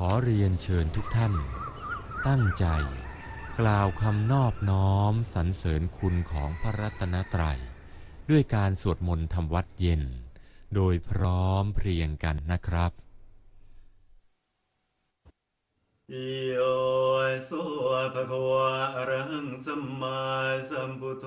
ขอเรียนเชิญทุกท่าน ตั้งใจ กล่าวคำนอบน้อมสรรเสริญคุณของพระรัตนตรัย ด้วยการสวดมนต์ทำวัดเย็น โดยพร้อมเพรียงกันนะครับอิโยสุภะควะรหังสัมมาสัมพุทโธ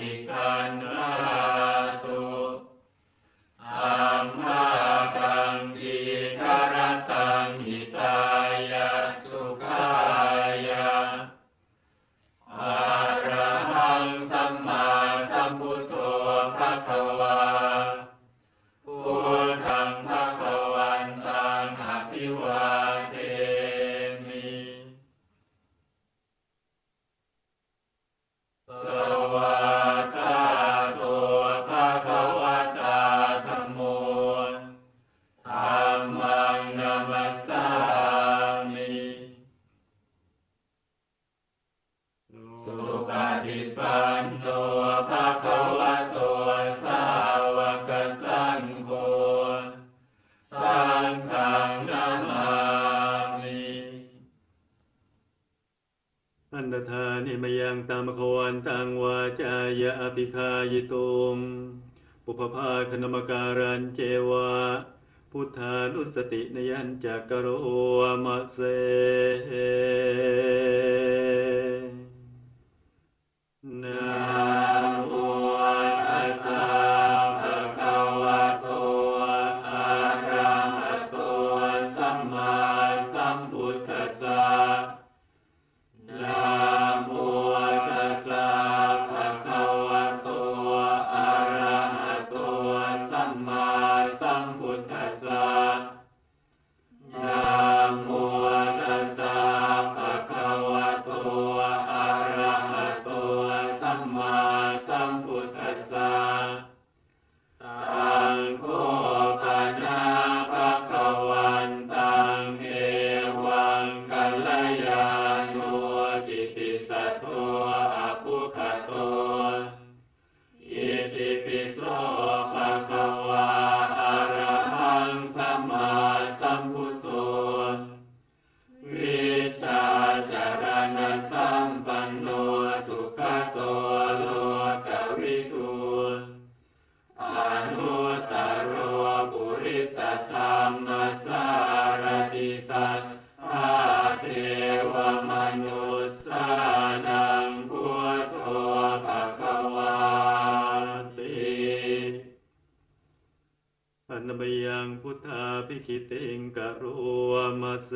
ติกันโน วันตังวาจายะอภิคายตุมปุพพาคณมการันเจวะพุทธานุสตินยันจักโรวมาเซ คิติงกะรวมาเส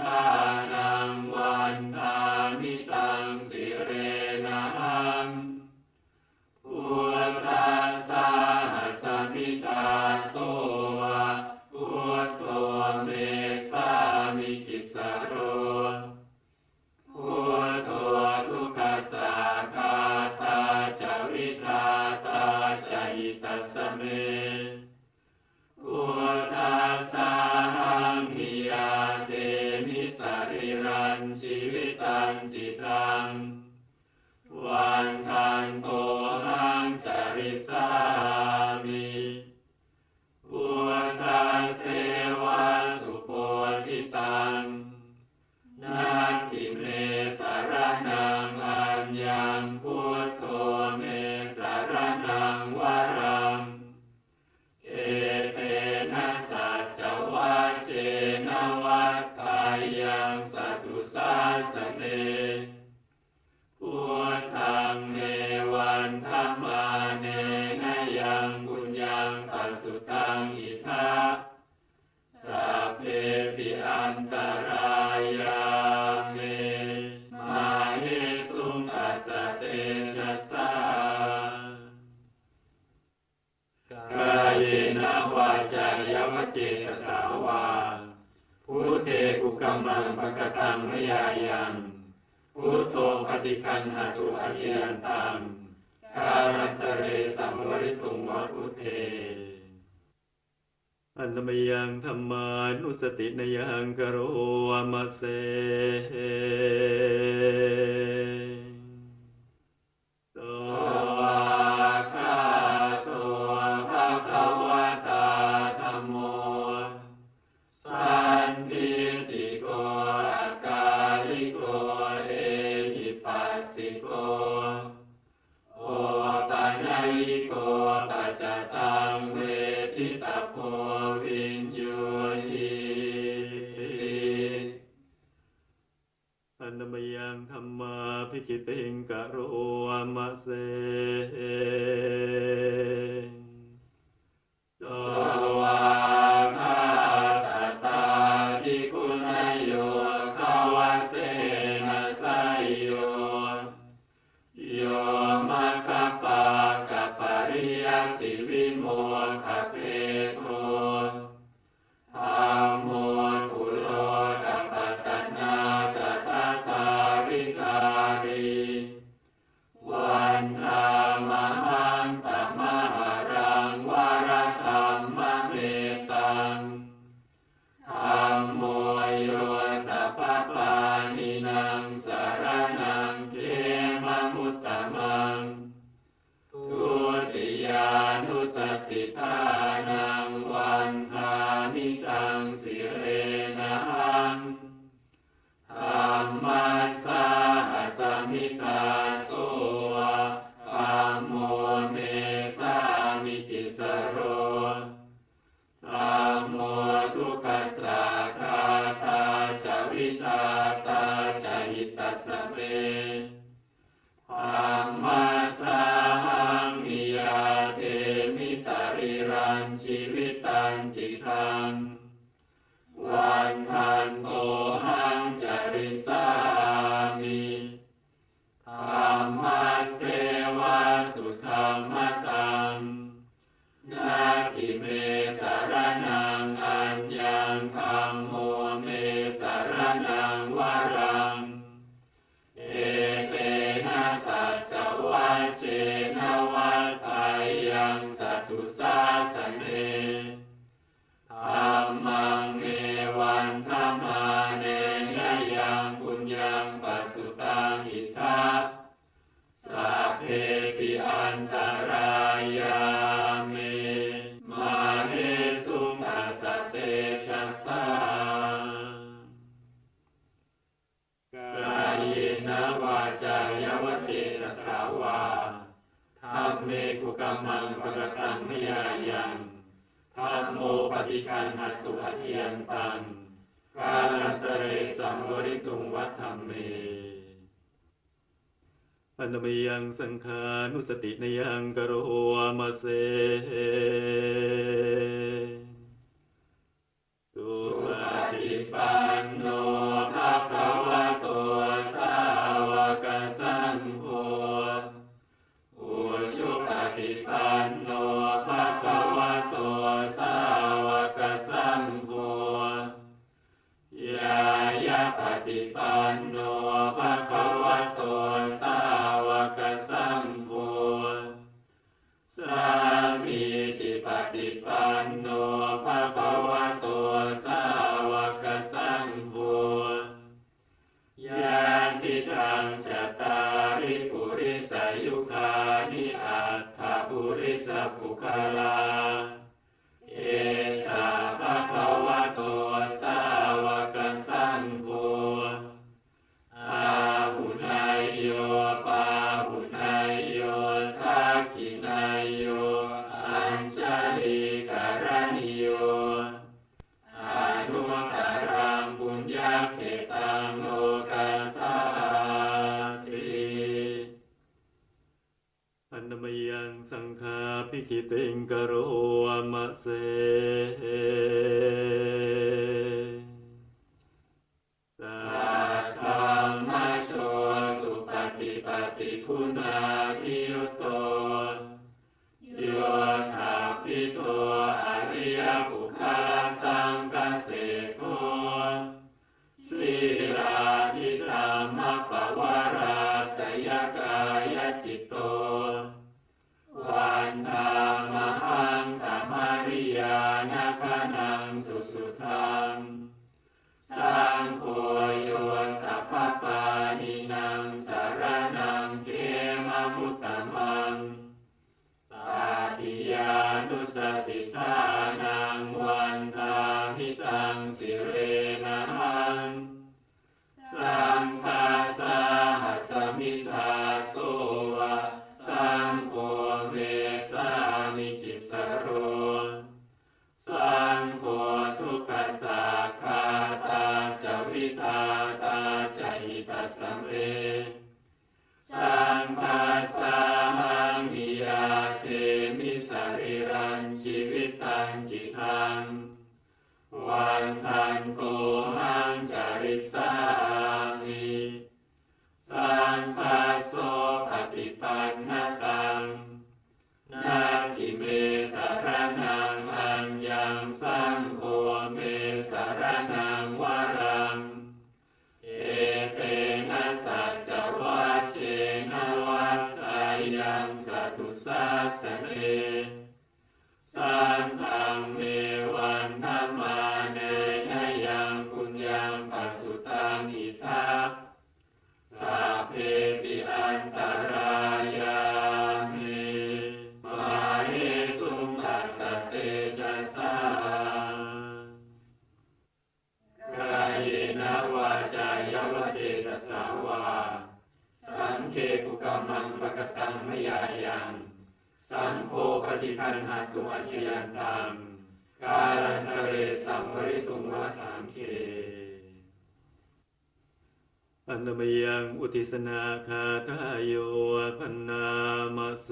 ทานังวันทามิตังสิ ยังปัสสุตังอิทาสัพเพปิอันตรายาเมมาเฮสุงอัสเตชัสสากายนาวาจายวัจเจตสาวาพุเทกุกัมมังปะกตังมยายังพุโทโธปฏิคันหตุอาชิยันตัง การัตเรสัมวริตุงวัตุเทอันมยังธรรมานุสตินยังกโรวมาเส มาพิจิติงกะโรมาเส Santa. ปิตาต ธัมเมกุกัมมังปะกตังนิยายังธัมโมปฏิกันหัตุอาเชียนตังกาลัตเรสังวริตุงวัฏธรรมเมอันมียังสังขานุสตินยังกโรวามาเสสุปฏิปัน ปฏิคุณาทิโยโตโยธาปิโตอา นุสติตา นมยังอุทิศนาคาทายโยพันนามเส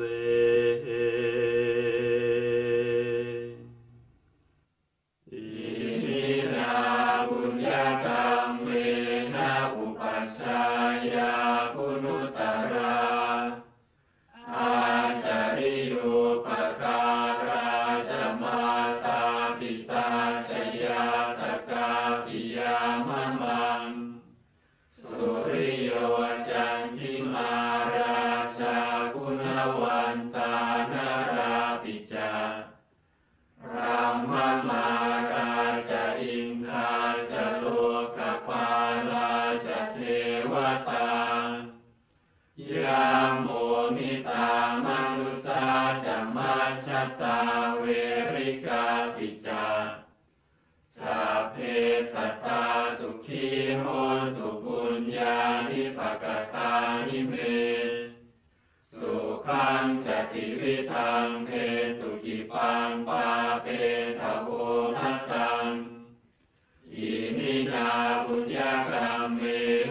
เม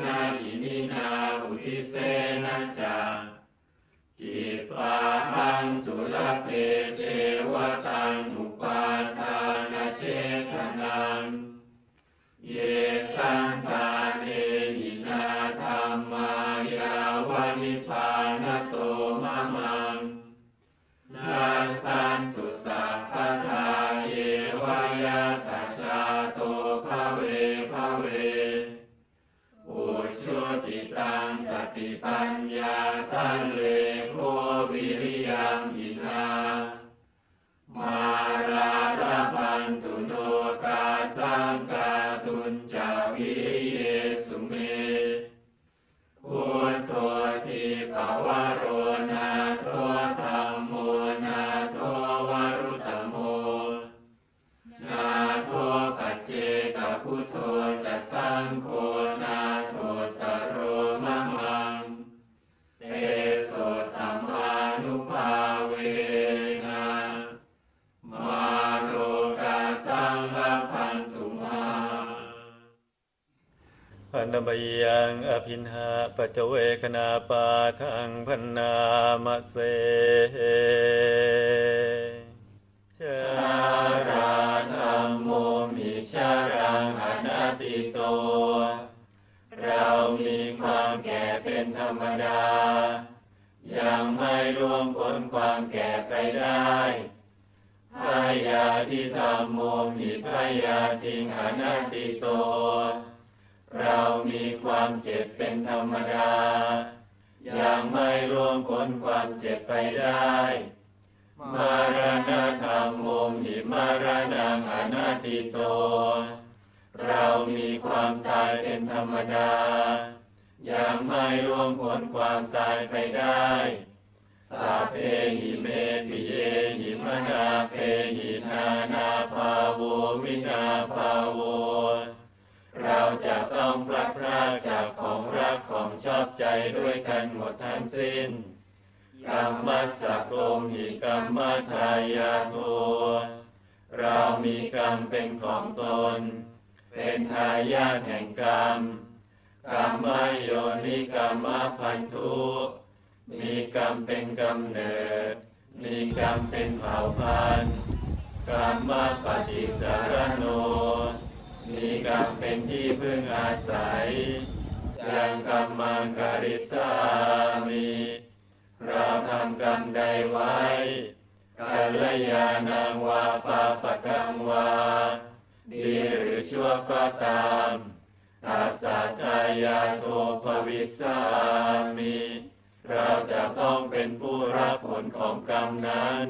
นะอินินาอุทิเสนะจากิปาหังสุรเพเจวตังอุปาทานเชตนังเยสังตา โควิริยังอินามา นบยังอภินหาปัจเวคณาปาทังพันนามเสชาราธรรมโมมิชารังอนัตติโต เรามีความแก่เป็นธรรมดา ยังไม่ร่วงพ้นความแก่ไปได้พยาธิธรรมโมหิพยาทิงอนัตติโต ความเจ็บเป็นธรรมดายังไม่ร่วงพ้นความเจ็บไปได้ มารณะธรรมโมหิมารณังอนัตติโต เรามีความตายเป็นธรรมดายังไม่ร่วงพ้นความตายไปได้สัพเพหิเมปิเยหิมนาเปหินานาภาโววินาภาโว เราจะต้องพลัดพรากจากของรักของชอบใจด้วยกันหมดทั้งสิ้นกรรมสสะโกมหิกรรมทายาโทเรามีกรรมเป็นของตน เป็นทายาทแห่งกรรมกรรมโยนิกรรมพันธุ มีกรรมเป็นกำเนิด มีกรรมเป็นเผ่าพันธุ์กรรมปฏิสารโน มีกรรมเป็นที่พึ่งอาศัย ยังกรรมังกริสามี เราทำกรรมใดไว้กัลยาณังวาปาปะกังวา ดีหรือชั่วก็ตามตาสาทายาโทภวิสามิเราจะต้องเป็นผู้รับผลของกรรมนั้น